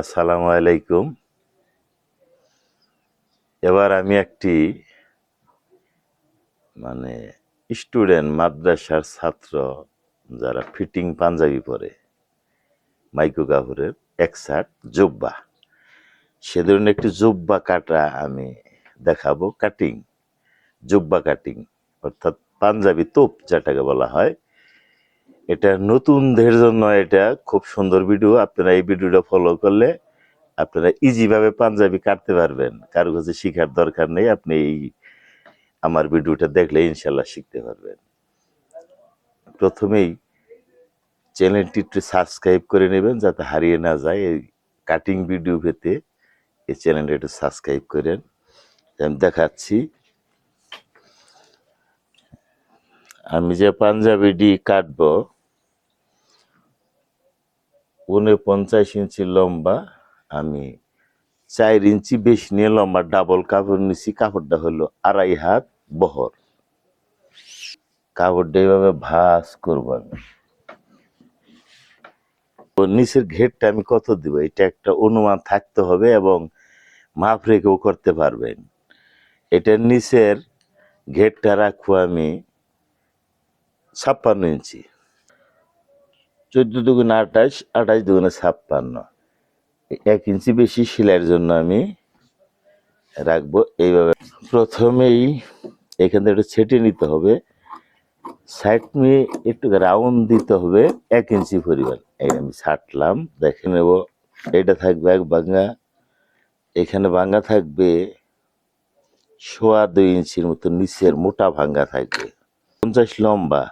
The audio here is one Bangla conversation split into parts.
আসসালামু আলাইকুম। এবার আমি একটি মানে স্টুডেন্ট মাদ্রাসার ছাত্র যারা ফিটিং পাঞ্জাবি পরে, মাইকো কাপুরের এক শার্ট জুব্বা। সে ধরনের একটি জুব্বা কাটা আমি দেখাবো কাটিং জুব্বা কাটিং অর্থাৎ পাঞ্জাবি তোপ, যেটাকে বলা হয় এটা নতুনদের জন্য এটা খুব সুন্দর ভিডিও আপনারা এই ভিডিওটা ফলো করলে আপনারা ইজিভাবে পাঞ্জাবি কাটতে পারবেন। কারও কাছে শেখার দরকার নেই, আপনি এই আমার ভিডিওটা দেখলে ইনশাল্লাহ শিখতে পারবেন। প্রথমেই চ্যানেলটি একটু সাবস্ক্রাইব করে নেবেন, যাতে হারিয়ে না যায় এই কাটিং ভিডিও পেতে। এই চ্যানেলটা একটু সাবস্ক্রাইব করেন। আমি দেখাচ্ছি। আমি যে পাঞ্জাবিটি কাটবো উনপঞ্চাশ ইঞ্চি লম্বা, আমি চার ইঞ্চি বেশি নিয়ে লম্বা ডাবল কাপড় নিছি কাপড়টা হলো আড়াই হাত বহর। কাপড়টা এইভাবে ভাস করব আমি। নিচের ঘেরটা আমি কত দিব? এটা একটা অনুমান থাকতে হবে এবং মাপ রেখেও করতে পারবেন। এটার নিচের ঘেরটা রাখব আমি ছাপ্পান্ন ইঞ্চি। চোদ্দ দুগুণে আঠাশ আঠাশ দুগুণে ছাপ্পান্ন। এক ইঞ্চি বেশি সেলাইয়ের জন্য আমি রাখব এইভাবে। প্রথমেই এখান থেকে একটু ছেটে নিতে হবে। সাইড নিয়ে একটু রাউন্ড দিতে হবে এক ইঞ্চি পরিমাণ। এই আমি ছাটলাম, দেখে নেব। এটা থাকবে এক বাঙ্গা এখানে ভাঙ্গা থাকবে সোয়া দুই ইঞ্চির মতো, নিচের মোটা ভাঙ্গা থাকবে। পঞ্চাশ লম্বা।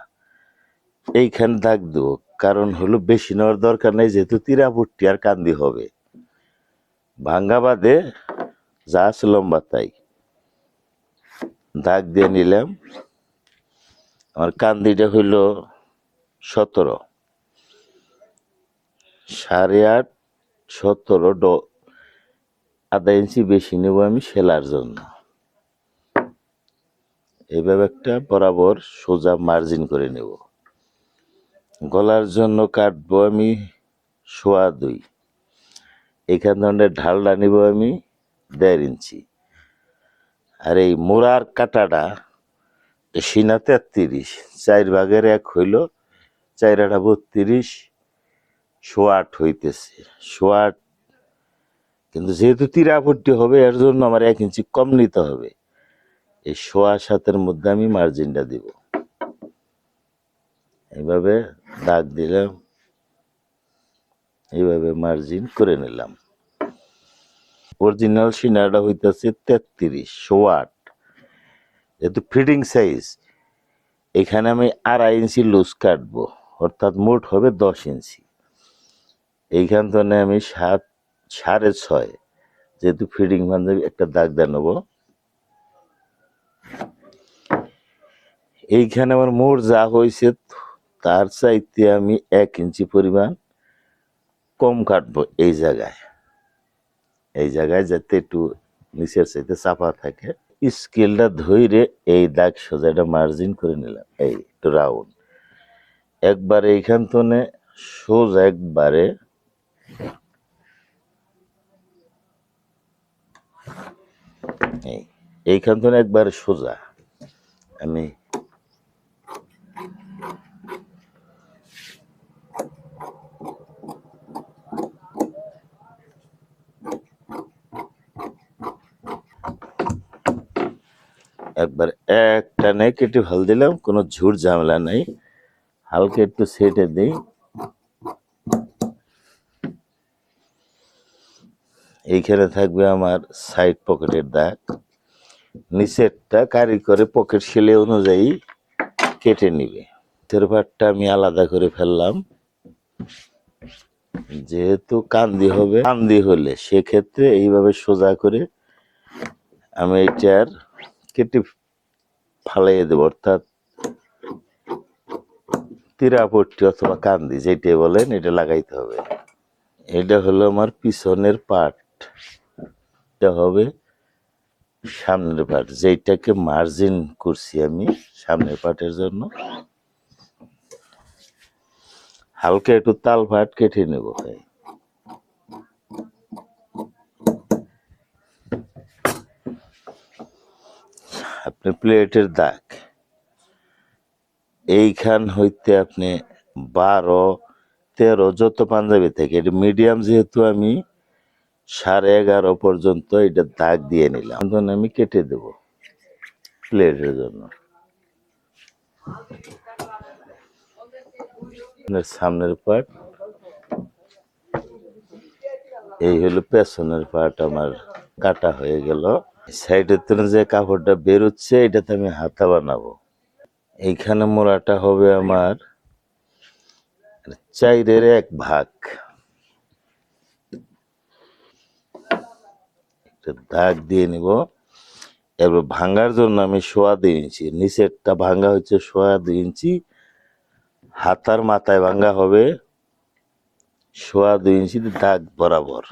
এইখানে দাগ দেবো। কারণ হলো বেশি নেওয়ার দরকার নেই, যেহেতু তিরাপুট্টি আর কান্দি হবে। ভাঙ্গা বাদে যা লম্বা তাই। দাগ দিয়ে নিলাম। আমার কান্দিটা হইল সতেরো। সাড়ে আট, সতেরো ড, আধা ইঞ্চি বেশি নেব আমি সেলার জন্য। এইভাবে একটা বরাবর সোজা মার্জিন করে নেব। গলার জন্য কাটবো আমি সোয়া দুই। এখান ধরনের ঢালটা নিব আমি দেড় ইঞ্চি। আর এই মোড়ার কাটাটা সিনা তেত্রিশ, চার ভাগের এক হইল চার আটা বত্রিশ, সোয়া আট হইতেছে। সোয়া আট কিন্তু যেহেতু তিরাপট্টি হবে, এর জন্য আমার এক ইঞ্চি কম নিতে হবে। এই সোয়া সাতের মধ্যে আমি মার্জিনটা দিব। এইভাবে দাগ দিলাম, এইভাবে মার্জিন করে নিলাম। অরিজিনাল সিনারটা হইতেছে তেত্রিশ আট। যেহেতু ফিটিং সাইজ এখানে আমি আড়াই ইঞ্চি লুজ কাটবো, অর্থাৎ মোট হবে দশ ইঞ্চি। এইখান থেকে আমি সাত, সাড়ে ছয়, যেহেতু ফিটিং বান্ধবী একটা দাগ দিয়ে এইখানে আমার মোট যা হয়েছে তার চাইতে আমি এক ইঞ্চি পরিমাণ কম কাটবো এই জায়গায়। এই জায়গায় যাতে একটু নিচের চাইতে চাপা থাকে। স্কেলটা ধরে এই দাগ সোজাটা মার্জিন করে নিলাম, এই একটু রাউন্ড একবারে এইখান থেকে সোজা একবারে এই, এইখান থেকে একবারে সোজা। আমি একবার একটা নেই কেটে ভালো দিলাম, কোনো ঝুট ঝামেলা নেই। হালকা একটু সেটে দিই। এইখানে থাকবে আমার সাইড পকেটের দাগ। নিচেরটা কারি করে পকেট সেলে অনুযায়ী কেটে নিবে। পাটটা আমি আলাদা করে ফেললাম। যেহেতু কান্দি হবে, কান্দি হলে সেক্ষেত্রে এইভাবে সোজা করে আমি এটার ফালাইয়ে দেবো, অর্থাৎ তিরাপট্টি অথবা কান্দি, যেটাই বলেন, এটা লাগাইতে হবে। এটা হলো আমার পিছনের পার্ট এটা হবে সামনের পার্ট যেটাকে মার্জিন করছি আমি সামনের পার্টের জন্য। হালকা একটু তাল ভাট কেটে নেব, ভাই। আপনি প্লেটের দাগ। এইখান হইতে আপনি বারো, তেরো, যত পাঞ্জাবি থেকে এটা মিডিয়াম যেহেতু আমি সাড়ে এগারো পর্যন্ত এটা দাগ দিয়ে নিলাম। এখন আমি কেটে দেব প্লেটের জন্য। সামনের পার্ট এই হলো পেছনের পার্ট আমার কাটা হয়ে গেল। সাইডের থেকে যে কাপড়টা বেরোচ্ছে, এটাতে আমি হাতা বানাবো। এইখানে মোড়াটা হবে আমার চাইরের এক ভাগ। একটা দাগ দিয়ে নিব। এবার ভাঙার জন্য আমি সোয়া দুই ইঞ্চি, নিচেরটা ভাঙা হচ্ছে সোয়া দুই ইঞ্চি। হাতার মাথায় ভাঙা হবে সোয়া দুই ইঞ্চি দাগ বরাবর।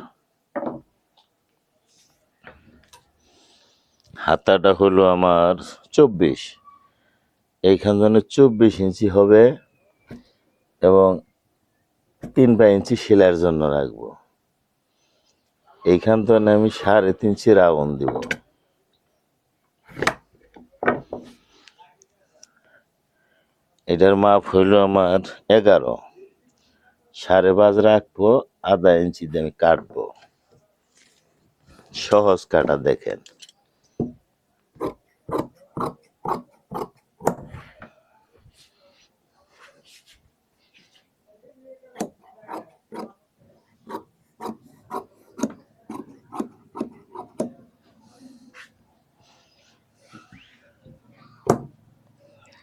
হাতাটা হলো আমার চব্বিশ। এইখান জন্য চব্বিশ ইঞ্চি হবে এবং তিন পা ইঞ্চি সেলাইয়ের জন্য রাখব। এইখান থেকে আমি সাড়ে তিন ইঞ্চি রাউন্ড দিব। এটার মাপ হইল আমার এগারো। সাড়ে পাঁচ রাখব, আধা ইঞ্চি দিয়ে আমি কাটবো। সহজ কাটা দেখেন।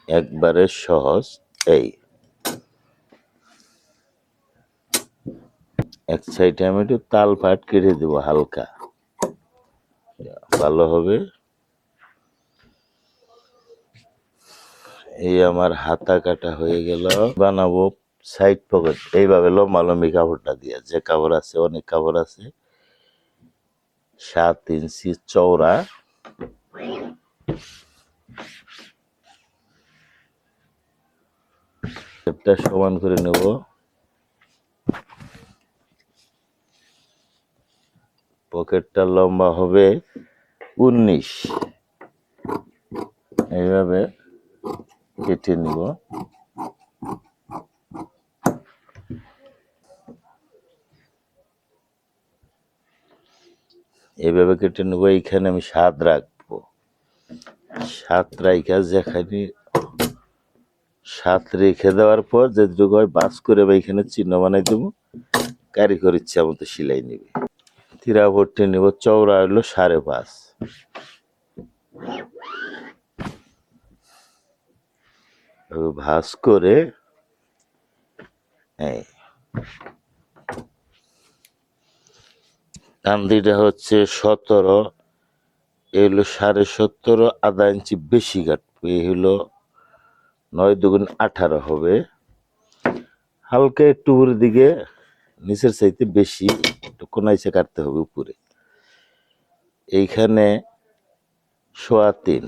একবারে সহজ এই। এক সাইডে আমি একটু তাল পাট কেটে দেবো হালকা। ভালো হবে। এই আমার হাতা কাটা হয়ে গেল। বানাবো সাইড পকেট এইভাবে লম্বা লম্বি কাপড়টা দিয়ে। যে কাপড় আছে, অনেক কাপড় আছে। সাত ইঞ্চি চওড়া। সমান করে নেব। পকেটটা লম্বা হবে উনিশ। এইভাবে কেটে নিব এইভাবে কেটে নেব এইখানে আমি স্বাদ রাখব। সাত রাইখা যেখানে সাত রেখে দেওয়ার পর যেটুকু হয় বাস করে বা এখানে চিহ্ন বানাই দেবো। কারিগর ইচ্ছা মতো সিলাই নিবে। তিরা ভর্তি নেব, চওড়া হলো সাড়ে পাঁচ। এভাবে ভাঁজ করে কান্দিটা হচ্ছে সতেরো, এই হলো সাড়ে সতেরো, আধা ইঞ্চি বেশি কাটবো এই হলো নয় দুগুণ আঠারো হবে। হালকা একটু উপরের দিকে, নিচের চাইতে বেশি, একটু কোনাইছে কাটতে হবে উপরে। এইখানে সোয়া তিন।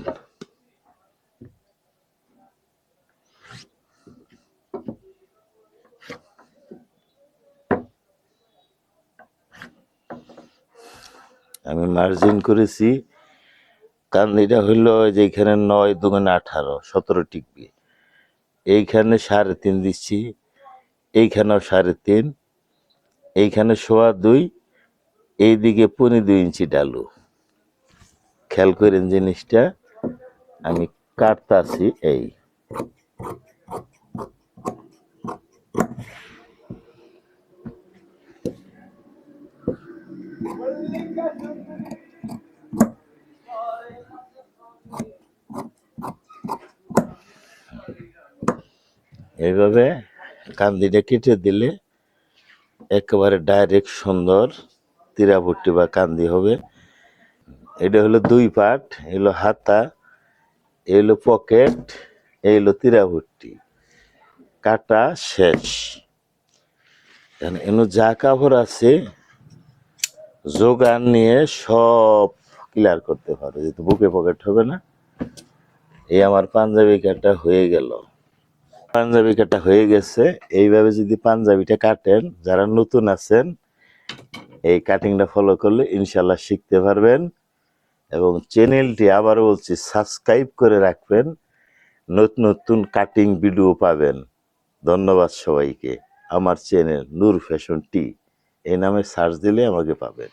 আমি মার্জিন করেছি। কান্দিটা হইল যে এখানে নয় দুগুণ আঠারো, সতেরো টিকবে। এইখানে সাড়ে তিন দিচ্ছি, এইখানেও সাড়ে তিন, এইখানে সোয়া দুই, এইদিকে পনি দুই ইঞ্চি ডালু। খেয়াল করেন জিনিসটা, আমি কাটতাছি এই। এইভাবে কান্দিটা কেটে দিলে একেবারে ডাইরেক্ট সুন্দর তীরাভুট্টি বা কান্দি হবে। এটা হলো দুই পার্ট এলো হাতা এলো পকেট, এই হলো তীরাভুট্টি কাটা শেষ। এনো যা কাপড় আছে, যোগান নিয়ে সব ক্লিয়ার করতে পারো, যেহেতু বুকে পকেট হবে না। এই আমার পাঞ্জাবি কাটা হয়ে গেল। পাঞ্জাবি কাটা হয়ে গেছে। এইভাবে যদি পাঞ্জাবিটা কাটেন, যারা নতুন আছেন, এই কাটিংটা ফলো করলে ইনশাল্লাহ শিখতে পারবেন। এবং চ্যানেলটি আবারও বলছি সাবস্ক্রাইব করে রাখবেন। নতুন নতুন কাটিং ভিডিও পাবেন। ধন্যবাদ সবাইকে। আমার চ্যানেল নূর ফ্যাশন টি এই নামে সার্চ দিলে আমাকে পাবেন।